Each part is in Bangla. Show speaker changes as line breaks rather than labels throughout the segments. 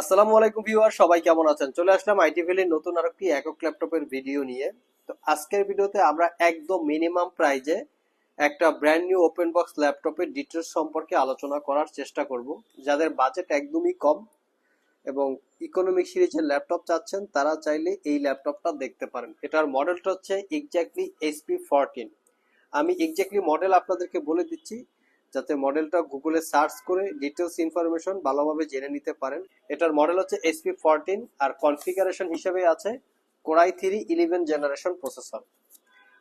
আসসালামু আলাইকুম ভিউয়ার, সবাই কেমন আছেন? চলে আসলাম আইটি ভ্যালির নতুন আরেকটি একক ল্যাপটপের ভিডিও নিয়ে। তো আজকের ভিডিওতে আমরা একদম মিনিমাম প্রাইজে একটা ব্র্যান্ড নিউ ওপেন বক্স ল্যাপটপের ডিটেলস সম্পর্কে আলোচনা করার চেষ্টা করব। যাদের বাজেট একদমই কম এবং ইকোনমিক সিরিজের ল্যাপটপ চাচ্ছেন, তারা চাইলে এই ল্যাপটপটা দেখতে পারেন। এটার মডেলটা হচ্ছে এক্স্যাক্টলি এইচপি ফোরটিন আমি এক্স্যাক্টলি মডেল আপনাদেরকে বলে দিচ্ছি যাতে মডেলটা গুগলে সার্চ করে ডিটেলস ইনফরমেশন ভালোভাবে জেনে নিতে পারেন। এটার মডেল হচ্ছে এসপি ফোরটিন আর কনফিগারেশন হিসেবে আছে core i three eleven generation processor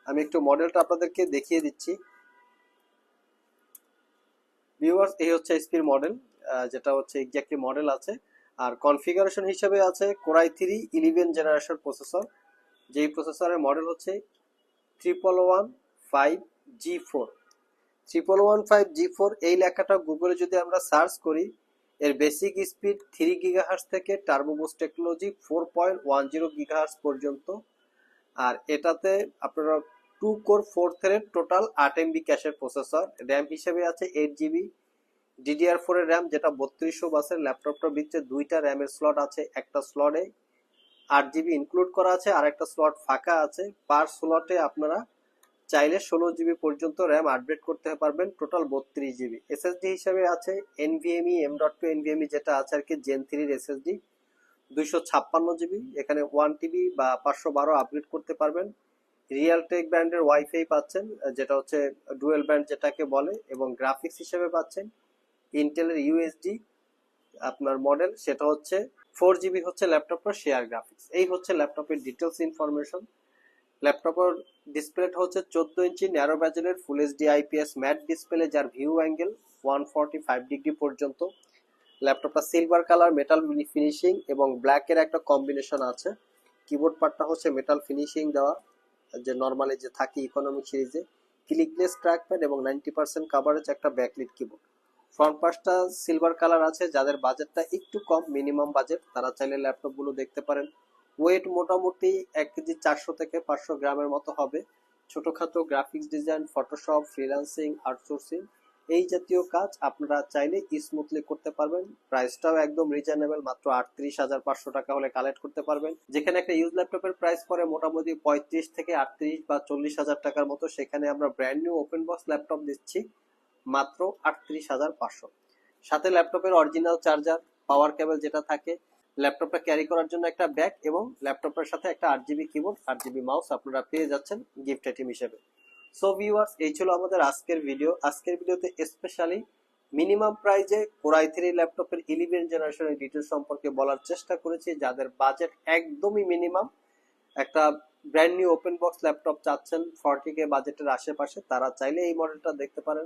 আমি একটু মডেলটা আপনাদেরকে দেখিয়ে দিচ্ছি। ভিউয়ার্স এই হচ্ছে এসপির মডেল যেটা হচ্ছে এক্স্যাক্টলি মডেল আছে। আর কনফিগারেশন হিসেবে আছে core i three eleven generation processor যেই প্রসেসরের মডেল হচ্ছে triple one five G four triple one five G four এই লেখাটা গুগলে যদি আমরা সার্চ করি, এর বেসিক স্পিড থ্রি গিগাহার্স থেকে turbo boost technology four point one zero gigahertz পর্যন্ত। আর এটাতে আপনারা two core four thread total আট এমবি ক্যাশের প্রসেসর র্যাম হিসেবে আছে এইট জিবি ডিডিআর ফোর এর র্যাম যেটা বত্রিশশো বাসের ল্যাপটপটার ভিতরে দুইটা র্যামের স্লট আছে একটা স্লটে আট জিবি ইনক্লুড করা আছে আর একটা স্লট ফাঁকা আছে। পার স্লটে আপনারা চাইলে ষোলো জিবি পর্যন্ত র্যাম আপডেট করতে পারবেন টোটাল বত্রিশ জিবি এসএসডি হিসাবে আছে NVMe M dot two NVMe যেটা আছে আর কি জেন থ্রির এসএসডি দুইশো ছাপ্পান্ন জিবি এখানে ওয়ান টিবি বা পাঁচশো বারো আপগ্রেড করতে পারবেন। রিয়েল টেক ব্র্যান্ডের ওয়াইফাই পাচ্ছেন, যেটা হচ্ছে ডুয়েল ব্র্যান্ড যেটাকে বলে, এবং গ্রাফিক্স হিসেবে পাচ্ছেন। ইন্টেলের ইউএসডি আপনার মডেল সেটা হচ্ছে ফোর জিবি হচ্ছে ল্যাপটপের শেয়ার গ্রাফিক্স এই হচ্ছে ল্যাপটপের ডিটেলস ইনফরমেশন ল্যাপটপের ডিসপ্লেটা হচ্ছে চোদ্দ inch narrow ব্যাজেলের full HD IPS matte display যার view angle one forty five degree পর্যন্ত। ল্যাপটপটা সিলভার কালার মেটাল ফিনিশিং এবং ব্ল্যাকের একটা কম্বিনেশন আছে। কিবোর্ড পার্টটা হচ্ছে মেটাল ফিনিশিং দেওয়া, যে নর্মালি যে থাকে ইকোনমিক সিরিজে ক্লিকলেস ট্র্যাকপ্যাড এবং নাইনটি পার্সেন্ট কাভারেজ একটা ব্যাকলিট কিবোর্ড ফ্রন্ট পাশটা সিলভার কালার আছে, যাদের বাজেটটা একটু কম মিনিমাম বাজেট তারা চাইলে ল্যাপটপগুলো দেখতে পারেন। ওয়েট মোটামুটি এক কেজি চারশো থেকে পাঁচশো গ্রামের মতো হবে। ছোটখাটো graphics design Photoshop freelancing outsourcing এই জাতীয় কাজ আপনারা চাইলে স্মুথলি করতে পারবেন। প্রাইসটাও একদম রিজনেবল মাত্র আটত্রিশ হাজার পাঁচশো টাকা হলে কালেক্ট করতে পারবেন। যেখানে একটা ইউজ ল্যাপটপের প্রাইস পরে মোটামুটি পঁয়ত্রিশ থেকে আটত্রিশ বা চল্লিশ হাজার টাকার মতো, সেখানে আমরা brand new open box laptop দিচ্ছি, মাত্র আটত্রিশ হাজার পাঁচশো। সাথে ল্যাপটপের অরিজিনাল চার্জার পাওয়ার কেবল যেটা থাকে ল্যাপটপটা ক্যারি করার জন্য একটা ব্যাগ এবং ল্যাপটপের সাথে একটা আট জিবি কিবোর্ড আট জিবি মাউস আপনারা পেয়ে যাচ্ছেন গিফট আইটেম হিসেবে। সো ভিউয়ার্স এই ছিল আমাদের আজকের ভিডিও আজকের ভিডিওতে স্পেশালি মিনিমাম প্রাইজে কোরাই থ্রি ল্যাপটপের ইলেভেন জেনারেশনের ডিটেলস সম্পর্কে বলার চেষ্টা করেছি, যাদের বাজেট একদমই মিনিমাম একটা brand new open box laptop চাচ্ছেন ফর্টি কে বাজেটের আশেপাশে, তারা চাইলে এই মডেলটা দেখতে পারেন।